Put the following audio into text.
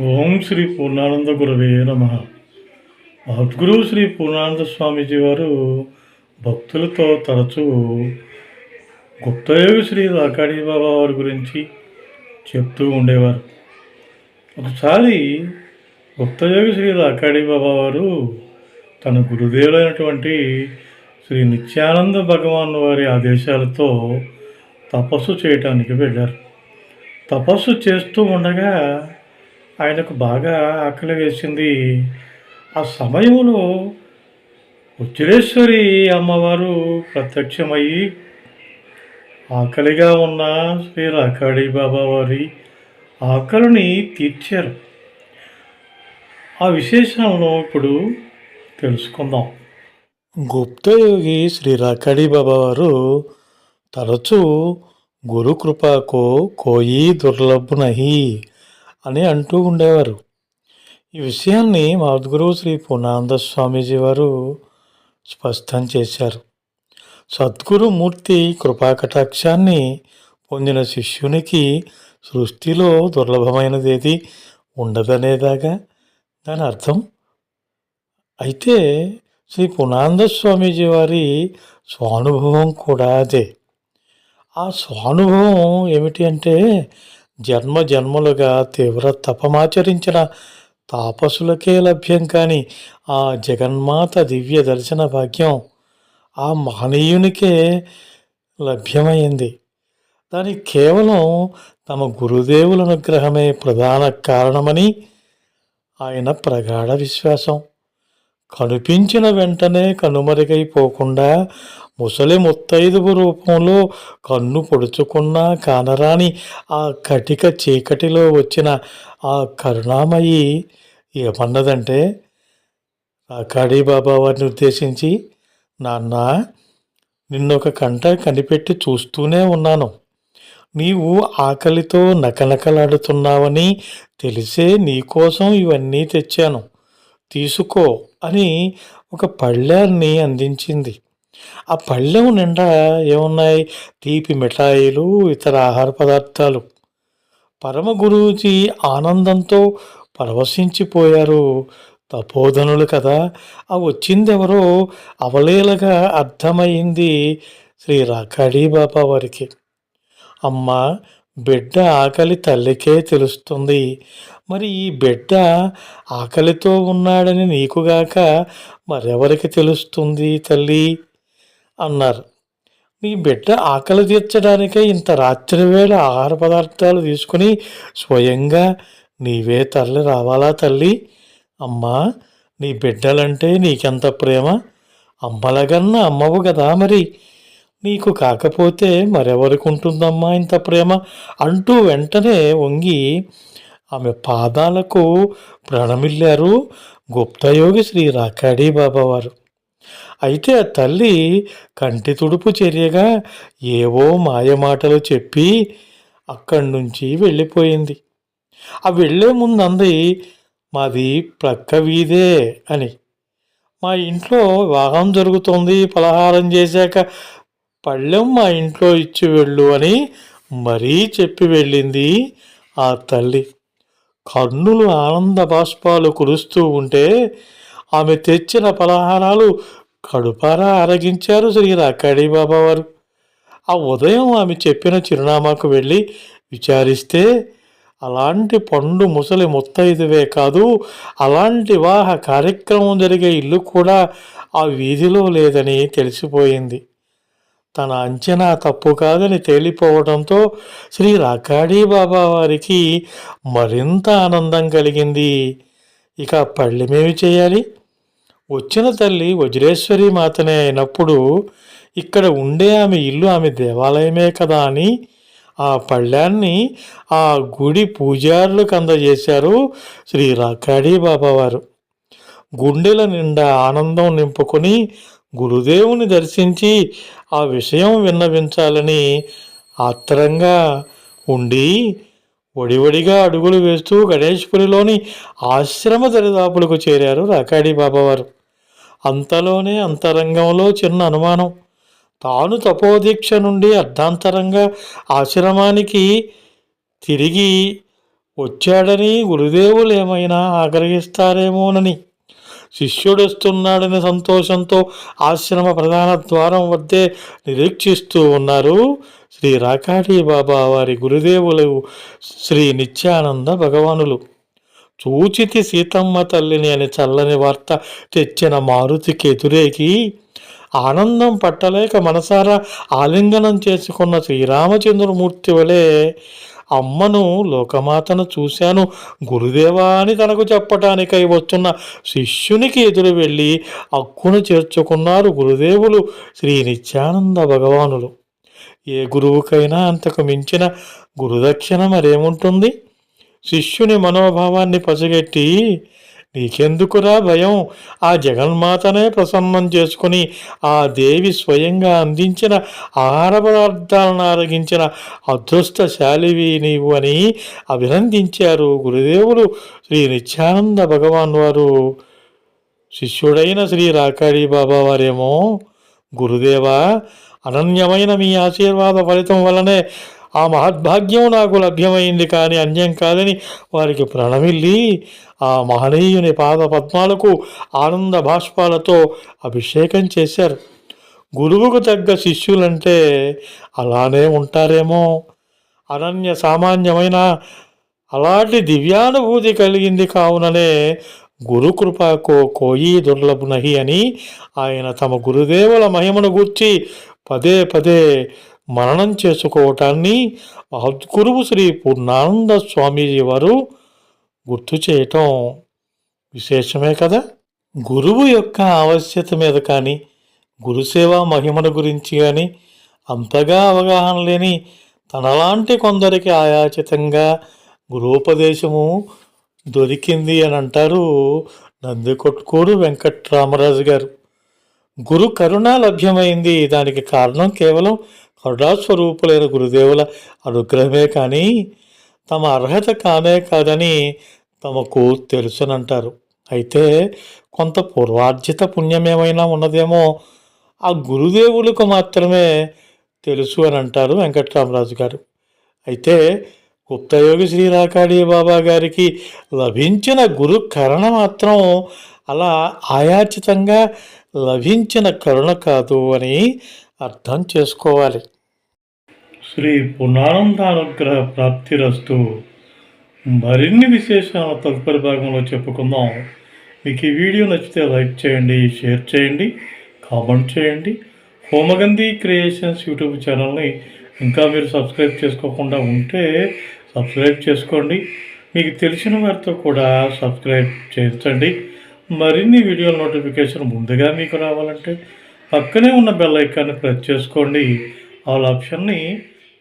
ఓం శ్రీ పూర్ణానంద గురవే నమ. సద్గురు శ్రీ పూర్ణానంద స్వామీజీ వారు భక్తులతో తరచూ గుప్తయోగి శ్రీ రాకాడి బాబా వారి గురించి చెప్తూ ఉండేవారు. ఒకసారి గుప్తయోగి శ్రీ రాకాడి బాబా వారు తన గురుదేవులైనటువంటి శ్రీ నిత్యానంద భగవాన్ వారి ఆదేశాలతో తపస్సు చేయటానికి వెళ్ళారు. తపస్సు చేస్తూ ఉండగా ఆయనకు బాగా ఆకలి వేసింది. ఆ సమయంలో ఉజ్జరేశ్వరి అమ్మవారు ప్రత్యక్షమయ్యి ఆకలిగా ఉన్న శ్రీ రాకాడి బాబా వారి ఆకలిని తీర్చారు. ఆ విశేషాలను ఇప్పుడు తెలుసుకుందాం. గుప్తయోగి శ్రీ రాకాడి బాబా వారు తరచూ గురుకృపాకో కోయి దుర్లభునహి అని అంటూ ఉండేవారు. ఈ విషయాన్ని మహద్గురు శ్రీ పూర్ణానంద స్వామీజీ వారు స్పష్టం చేశారు. సద్గురుమూర్తి కృపాకటాక్షాన్ని పొందిన శిష్యునికి సృష్టిలో దుర్లభమైనదేది ఉండదనేదాగా దాని అర్థం? అయితే శ్రీ పునాంద స్వామీజీ వారి స్వానుభవం కూడా అదే. ఆ స్వానుభవం ఏమిటి అంటే జన్మ జన్మలుగా తీవ్ర తపమాచరించిన తాపసులకే లభ్యం కాని ఆ జగన్మాత దివ్య దర్శన భాగ్యం ఆ మహనీయునికే లభ్యమైంది. దానికి కేవలం తమ గురుదేవుల అనుగ్రహమే ప్రధాన కారణమని ఆయన ప్రగాఢ విశ్వాసం. కనిపించిన వెంటనే కనుమరుగైపోకుండా ముసలి ముత్తైదువు రూపంలో కన్ను పొడుచుకున్నా కానరాని ఆ కటిక చీకటిలో వచ్చిన ఆ కరుణామయి ఏమన్నదంటే కాడీ బాబా వారిని ఉద్దేశించి నాన్న నిన్నొక కంట కనిపెట్టి చూస్తూనే ఉన్నాను. నీవు ఆకలితో నకనకలాడుతున్నావని తెలిసే నీకోసం ఇవన్నీ తెచ్చాను. తీసుకో అని ఒక పళ్ళాన్ని అందించింది. ఆ పళ్ళెం నిండా ఏమున్నాయి? తీపి మిఠాయిలు ఇతర ఆహార పదార్థాలు. పరమ గురూజీ ఆనందంతో పరవశించిపోయారు తపోధనులు కదా. ఆ వచ్చిందెవరో అవలేలగా అర్థమైంది శ్రీ రాకాడి బాబా వారికి. అమ్మ బిడ్డ ఆకలి తల్లికే తెలుస్తుంది. మరి ఈ బిడ్డ ఆకలితో ఉన్నాడని నీకుగాక మరెవరికి తెలుస్తుంది తల్లి? అన్నారు. నీ బిడ్డ ఆకలి తీర్చడానికే ఇంత రాత్రి వేళ ఆహార పదార్థాలు తీసుకుని స్వయంగా నీవే తల్లి రావాలా తల్లి? అమ్మా నీ బిడ్డలంటే నీకెంత ప్రేమ? అమ్మలగన్న అమ్మవు కదా మరి. నీకు కాకపోతే మరెవరికి ఉంటుందమ్మా ఇంత ప్రేమ? అంటూ వెంటనే వంగి ఆమె పాదాలకు ప్రణమిల్లారు గుప్తయోగి శ్రీ రాకాడి బాబావారు. అయితే ఆ తల్లి కంటి తుడుపు చర్యగా ఏవో మాయమాటలు చెప్పి అక్కడి నుంచి వెళ్ళిపోయింది. ఆ వెళ్ళే ముందు అంది మాది ప్రక్క వీధే అని. మా ఇంట్లో వివాహం జరుగుతుంది పలహారం చేశాక పళ్ళెం మా ఇంట్లో ఇచ్చి వెళ్ళు అని మరీ చెప్పి వెళ్ళింది ఆ తల్లి. కన్నులు ఆనంద బాష్పాలు కురుస్తూ ఉంటే ఆమె తెచ్చిన పలహారాలు కడుపారా అరగించారు శ్రీ రాకాడి బాబా వారు ఆ ఉదయం ఆమె చెప్పిన చిరునామాకు వెళ్ళి విచారిస్తే అలాంటి పండు ముసలి ముత్తైదువే కాదు అలాంటి వివాహ కార్యక్రమం జరిగే ఇల్లు కూడా ఆ వీధిలో లేదని తెలిసిపోయింది. తన అంచనా తప్పు కాదని తేలిపోవడంతో శ్రీ రాకాడీ బాబా వారికి మరింత ఆనందం కలిగింది. ఇక పళ్ళెమేమి చేయాలి? వచ్చిన తల్లి వజ్రేశ్వరి మాతనే అయినప్పుడు ఇక్కడ ఉండే ఆమె ఇల్లు ఆమె దేవాలయమే కదా అని ఆ పళ్ళాన్ని ఆ గుడి పూజారులకు అందజేశారు శ్రీ రాకాడి బాబావారు గుండెల నిండా ఆనందం నింపుకొని గురుదేవుని దర్శించి ఆ విషయం విన్నవించాలని ఆత్రంగా ఉండి ఒడివడిగా అడుగులు వేస్తూ గణేష్పురిలోని ఆశ్రమ దరిదాపులకు చేరారు రాకాడి బాబావారు. అంతలోనే అంతరంగంలో చిన్న అనుమానం. తాను తపోదీక్ష నుండి అర్ధాంతరంగా ఆశ్రమానికి తిరిగి వచ్చాడని గురుదేవులు ఏమైనా ఆగ్రహిస్తారేమోనని శిష్యుడొస్తున్నాడనే సంతోషంతో ఆశ్రమ ప్రధాన ద్వారం వద్దే నిరీక్షిస్తూ ఉన్నారు. శ్రీ రాకాటి బాబా వారి గురుదేవులు శ్రీ నిత్యానంద భగవానులు. చూచితి సీతమ్మ తల్లిని అని చల్లని వార్త తెచ్చిన మారుతికి ఎదురేకి ఆనందం పట్టలేక మనసారా ఆలింగనం చేసుకున్న శ్రీరామచంద్రమూర్తి వలె అమ్మను లోకమాతను చూశాను. గురుదేవా అని తనకు చెప్పటానికై వస్తున్న శిష్యునికి ఎదురు వెళ్ళి అక్కును చేర్చుకున్నారు గురుదేవులు శ్రీ నిత్యానంద భగవానులు. ఏ గురువుకైనా అంతకు మించిన గురుదక్షిణ మరేముంటుంది? శిష్యుని మనోభావాన్ని పసిగట్టి నీకెందుకురా భయం? ఆ జగన్మాతనే ప్రసన్నం చేసుకుని ఆ దేవి స్వయంగా అందించిన ఆహార పదార్థాలను ఆరగించిన అదృష్టశాలివి నీవు అని అభినందించారు గురుదేవులు శ్రీ నిత్యానంద భగవాన్ వారు. శిష్యుడైన శ్రీ రాకాడి బాబా వారేమో గురుదేవా అనన్యమైన మీ ఆశీర్వాద ఫలితం వలనే ఆ మహద్భాగ్యం నాకు లభ్యమైంది కానీ అన్యం కాదని వారికి ప్రణమిల్లి. ఆ మహనీయుని పాద పద్మాలకు ఆనంద బాష్పాలతో అభిషేకం చేశారు. గురువుకు తగ్గ శిష్యులంటే అలానే ఉంటారేమో. అనన్య సామాన్యమైన అలాంటి దివ్యానుభూతి కలిగింది కావుననే గురుకృపాకో కోయి దుర్లభునహి అని ఆయన తమ గురుదేవుల మహిమను గూర్చి పదే పదే మననం చేసుకోవటాన్ని గురువు శ్రీ పూర్ణానంద స్వామీజీ వారు గుర్తు చేయటం విశేషమే కదా? గురువు యొక్క ఆవశ్యత మీద కానీ గురుసేవ మహిమను గురించి కానీ అంతగా అవగాహన లేని తనలాంటి కొందరికి ఆయాచితంగా గురూపదేశము దొరికింది అని అంటారు నందికొట్కూరు వెంకట్రామరాజు గారు. గురు కరుణ లభ్యమైంది దానికి కారణం కేవలం కరుణాస్వరూపులైన గురుదేవుల అనుగ్రహమే కానీ తమ అర్హత కానే కాదని తమకు తెలుసునంటారు. అయితే కొంత పూర్వార్జిత పుణ్యమేమైనా ఉన్నదేమో ఆ గురుదేవులకు మాత్రమే తెలుసు అని అంటారు వెంకట్రామరాజు గారు. అయితే గుప్తయోగి శ్రీ రాకాడి బాబా గారికి లభించిన గురు కరణ మాత్రం అలా ఆయాచితంగా లభించిన కరుణ కాదు అని అర్థం చేసుకోవాలి. శ్రీ పునానందానుగ్రహ ప్రాప్తిరస్తు మరిన్ని విశేషాల తదుపరి భాగంలో చెప్పుకుందాం. మీకు ఈ వీడియో నచ్చితే లైక్ చేయండి షేర్ చేయండి కామెంట్ చేయండి. హోమగంధి క్రియేషన్స్ యూట్యూబ్ ఛానల్ని ఇంకా మీరు సబ్స్క్రైబ్ చేసుకోకుండా ఉంటే సబ్స్క్రైబ్ చేసుకోండి. మీకు తెలిసిన వారితో కూడా సబ్స్క్రైబ్ చేయించండి. మరిన్ని వీడియోల నోటిఫికేషన్ ముందుగా మీకు రావాలంటే పక్కనే ఉన్న బెల్ ఐకాన్ని ప్రెస్ చేసుకోండి. ఆల్ ఆప్షన్ని